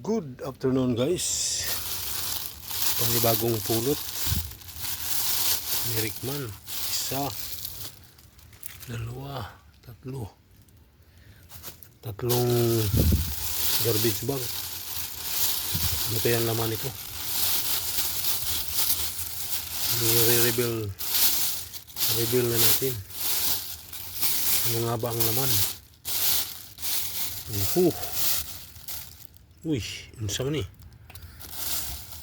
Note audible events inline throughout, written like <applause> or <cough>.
Good afternoon guys. Panibagong pulot. Ni Rickman. Isa. Dalawa. Tatlo. Tatlong garbage bag. Ano kaya ang laman ito? Nire-reveal reveal na natin. Ano nga ba ang laman? Uhuh. Uy, unsa man ni?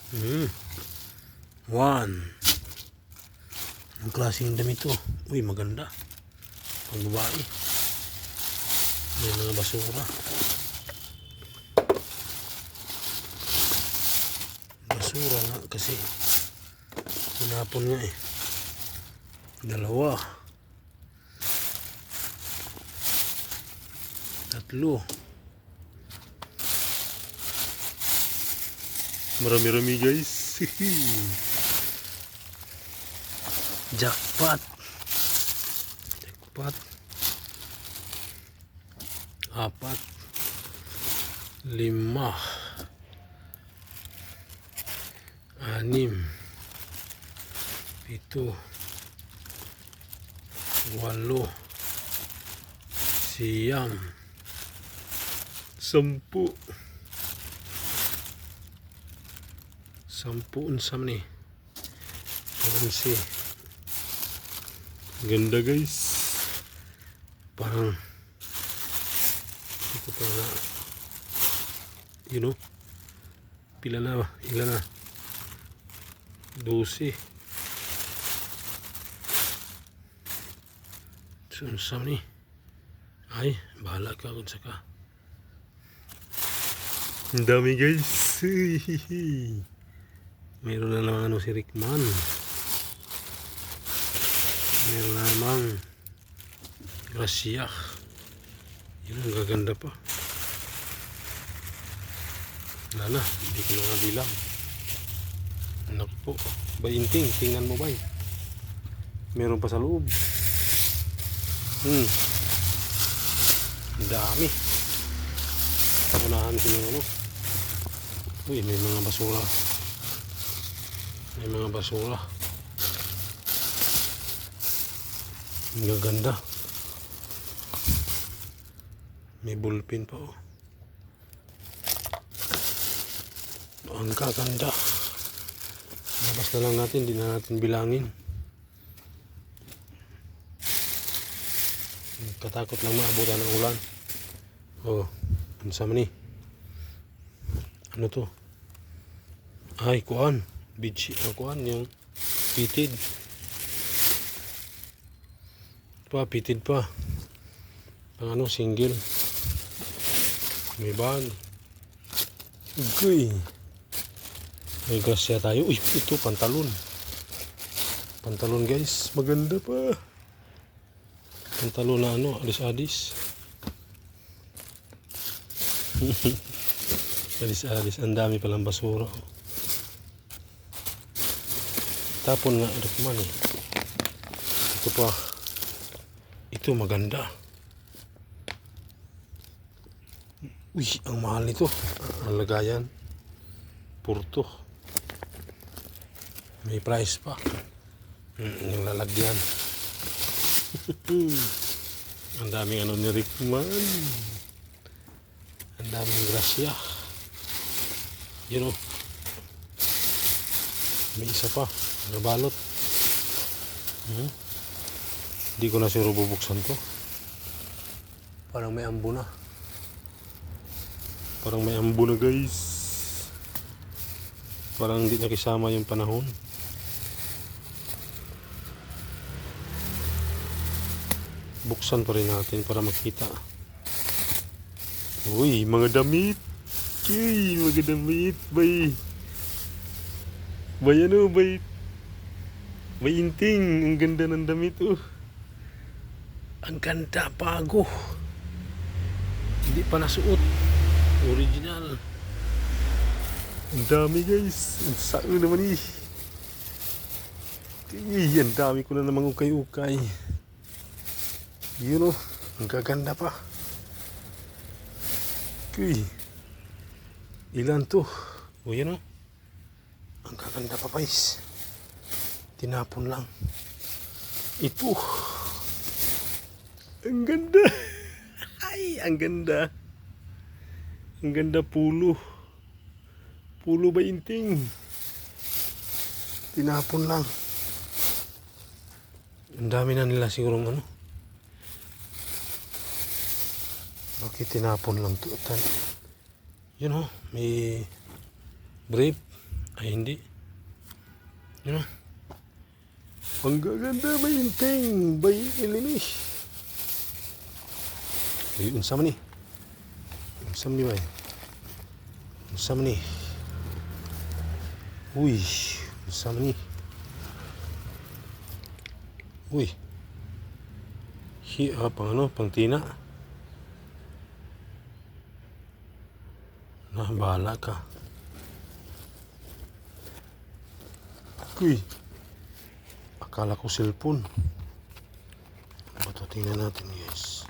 Hmm. One. Ang klaseng damit to. Uy, maganda. Pang babae. May mga basura. Basura nga kasi. Hinapon nga eh. Dalawa. Tatlo. Marami-rami guys. Jackpot. Jackpot. Apat. Lima. Anim. Pito. Walo. Siyam. Sampu. Sampu unsam ni. Onse. Ganda guys. Parang hindi ko pa na you know pila na ilan na 12 sunsam ni ay bahala ka kung saka ang dami guys <laughs> Meron na namang ano si Rickman. Meron na namang Gracia. Yun ang gaganda pa. Wala na, hindi ko na nga bilang. Naku po, bainting, tingnan mo ba Meron pa sa loob. Hmm. Dami. Unahan ko yung ano. Uy, may mga basura. May mga basura. Ang gaganda. May bullpen pa oh. Ang gaganda. Labas na lang natin, hindi na natin bilangin. Katakot lang maabutan ng ulan. Oh, ano sa ni? Ano to? Ay, kuan uh, kuan yung pitid. Pa pitid pa. Pang ano single. May bag uy. May grasya tayo. Uy ito pantalon. Pantalon guys. Maganda pa. Pantalon na ano alis adis <laughs> alis alis ang dami palang basura tapon nga ito man eh. Ito pa. Ito maganda. Uy ang mahal nito. Ang lagayan. Purto. May price pa. Hmm, yung lalagyan. <laughs> Ang daming ano ni Rickman ang daming grasya. You know may isa pa nabalot. Hmm? hindi ko na sure bubuksan to. Parang may ambo na. Parang may ambo na guys. Parang hindi nakisama yung panahon. Buksan pa rin natin para makita. Uy mga damit. Uy, mga damit bay. Bay ano bay may inting, ang ganda ng damit oh. Ang ganda, bago. Hindi pa nasuot. Original. Ang dami guys. Ang saan naman eh. Ay, ang dami ko na namang ukay-ukay. Yun oh, ang gaganda pa. Uy. Ilan to? O yan o. Ang kaganda pa guys. Tinapon lang. Ito. Ang ganda. <laughs> Ay, ang ganda. Ang ganda pulo. Pulo ba inting? Tinapon lang. Ang dami na nila sigurong ano. Bakit tinapon lang to? Tan- Yun o, may brave. Ay, hindi. Yun o. Ang gaganda ba inting? Bay ilimish. Ay, unsa man ni? Unsa man ni bay? Unsa man ni? Uy, unsa man ni? Uy. Hi, ah, pang ano, pang tina. Na, bahala ka. Uy. Akala ko cellphone. Ano ito? Tingnan natin, guys.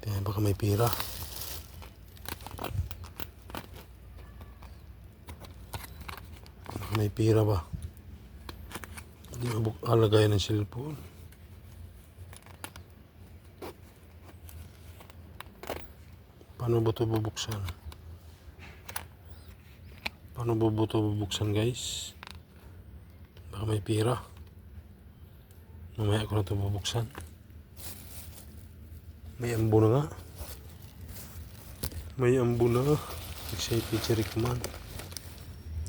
Tingnan baka may pira. Baka may pira ba? Hindi alagay ng cellphone. Paano ba ito bubuksan? Paano ba ito bubuksan guys? Baka may pira. Mamaya ko na ito bubuksan. May ambo na nga. May ambo na. Excited picture man.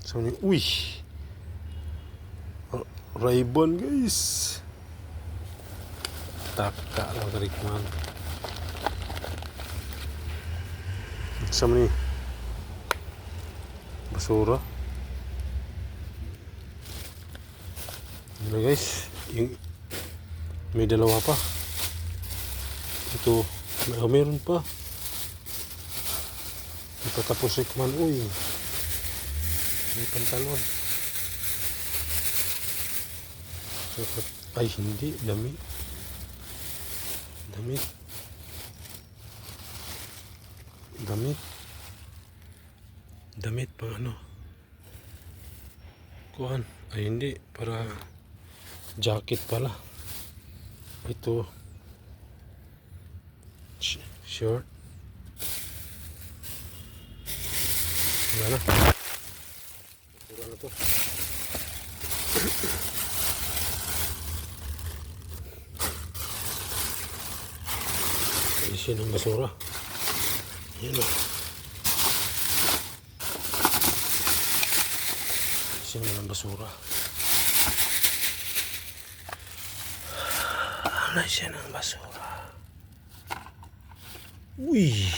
So, ni uy! R- Ray-Ban guys! Taka lang tarik man. Sama ni basura. Ano guys, yung may dalawa pa. Ito, may, oh, meron pa. Ito tapos man, uy. May pantalon. Ay, hindi, damit. Damit. Damit. Damit pang ano. Kuhan. Ay hindi. Para jacket pala. Ito. Sh- Short. Wala na. Pura na to. Isin ang basura. Yan o. Isin na ng basura. Ano siya ng basura? Uy!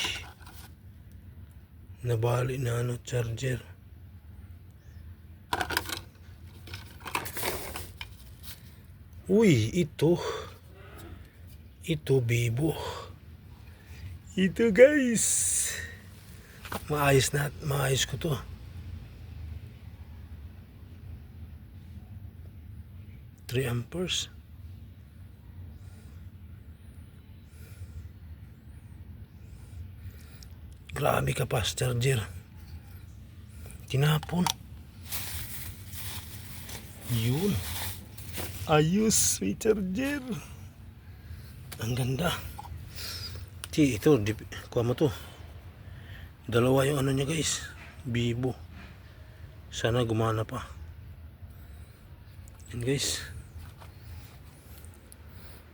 Nabali na ano, charger. Uy, ito. Ito, bibo. Ito guys. Maayos na, maayos ko to. Three amperes. Grabe ka pa, charger. Tinapon. Yun. Ayos, may charger. Ang ganda. Ti, ito, di, kuha mo to. Dalawa yung ano niya guys. Bibo. Sana gumana pa. Yan guys.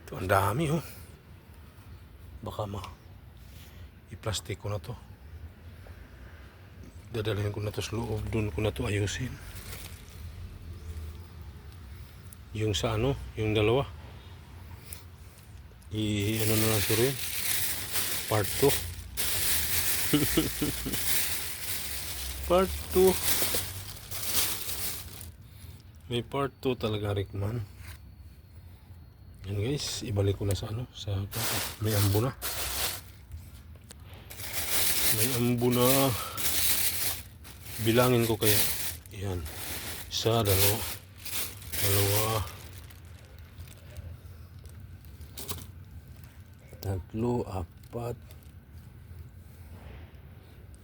Ito, ang dami oh. Baka ma i-plastic ko na to. Dadalhin ko na to sa loob. Doon ko na to ayusin. Yung sa ano, yung dalawa. I ano na lang siguro. Part 2. <laughs> part 2. May part 2 talaga Rickman. Yan guys, ibalik ko na sa ano, sa may ambo na. May ambo na. Bilangin ko kaya. Yan. Isa, dalawa. Dalawa. tatlo, apat,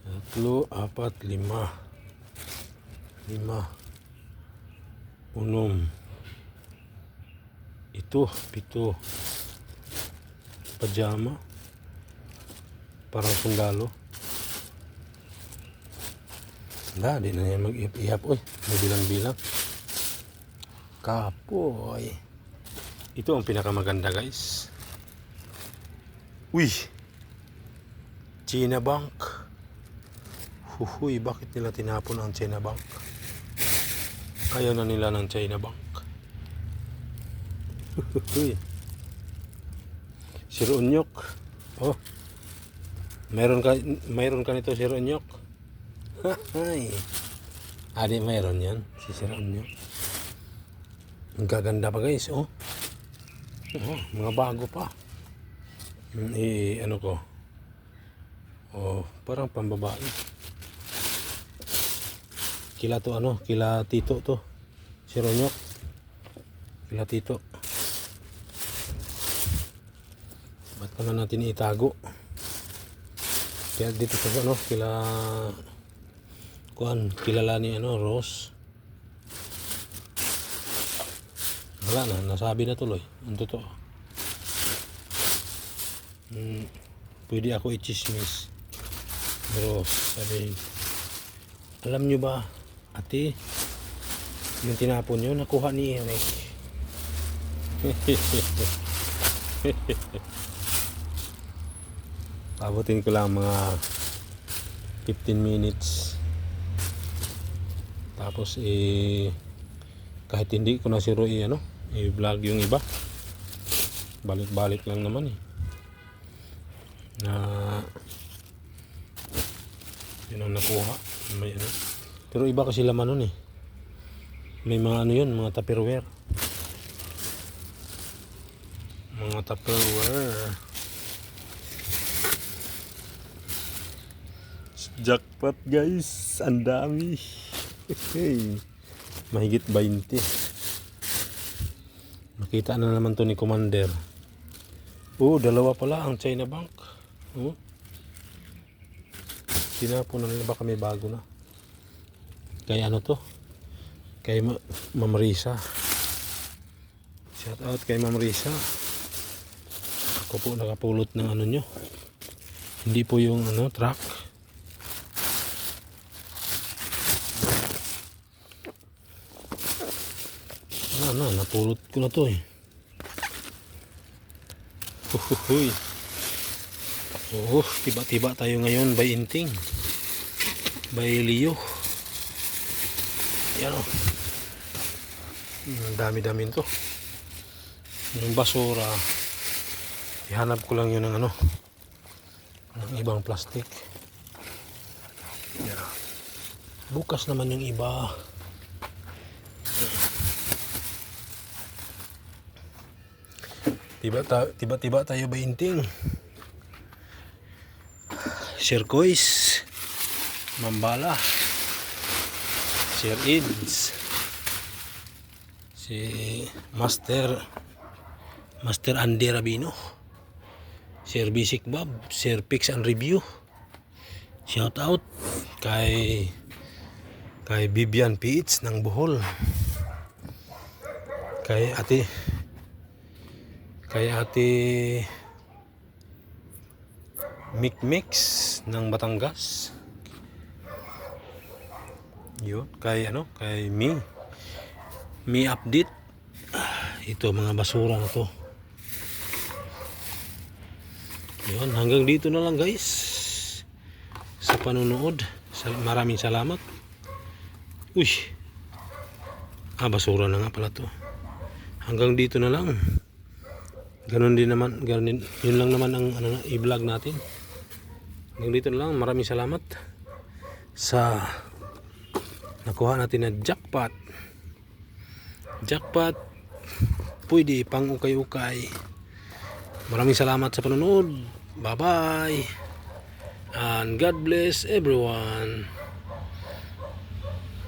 tatlo, apat, lima, lima, unom, ito, pito, pajama, parang sundalo. Wala, di na niya mag-ihap. Uy, may bilang-bilang. Kapoy. Ito ang pinakamaganda guys. Uy! China Bank. Huhuy, bakit nila tinapon ang China Bank? Ayaw na nila ng China Bank. Sir Unyok. Oh. Meron ka mayroon ka nito Sir Unyok. Hay. Adi mayroon yan si Sir Unyok. Ang gaganda pa guys, oh. Oh, mga bago pa. Mm, I, ano ko. Oh, parang pambabae. Kila to ano, kila tito to. Si Ronyok. Kila tito. Ba't naman natin itago? Kaya dito sa ano, kila kuan, kilala ni ano, Rose. Wala na, nasabi na tuloy. Ang totoo. Hmm, pwede ako i-chismis. Pero sabi, alam nyo ba, ate, yung tinapon nyo, nakuha ni Eric. <laughs> Pabutin ko lang mga 15 minutes. Tapos eh kahit hindi ko na si Roy ano, i-vlog yung iba. Balik-balik lang naman eh. Na yun ang nakuha. May ano. Pero iba kasi laman nun eh. May mga ano yun, mga tupperware. Mga tupperware. Jackpot guys, ang dami. Hey. Mahigit 20. Makita na naman to ni Commander. Oh, dalawa pala ang China Bank. Oh. Tinapon na nila baka may bago na. Kaya ano to? Kay Ma Ma'am Risa. Shout out kay Ma'am Risa. Ako po nakapulot ng ano nyo. Hindi po yung ano, truck. Na, napulot ko na to eh. Uhuhuy. Oo, tiba-tiba tayo ngayon by Inting. By Leo. Yan o. Ang dami-dami to. Yung basura. Ihanap ko lang yun ng ano. Ng ibang plastic. Yan. Bukas naman yung iba. Tiba ta tiba tiba tayo ba inting? Sir Kois, Mambala, Sir Ids, si Master Master Andy Rabino, Sir Basic Bob, Sir Pix and Review. Shout out kay kay Bibian Piits ng Bohol. Kay Ate kay ate Mick Mix ng Batangas. Yun, kay ano, kay Mi. Mi update. Ito mga basura na to. Yun, hanggang dito na lang guys. Sa panonood. Sa- Maraming salamat. Uy. Ah, basura na nga pala to. Hanggang dito na lang. Ganon din naman, ganon din, yun lang naman ang ano, i-vlog natin. Hanggang dito na lang, maraming salamat sa nakuha natin na jackpot. Jackpot, pwede pang ukay-ukay. Maraming salamat sa panonood. Bye-bye. And God bless everyone.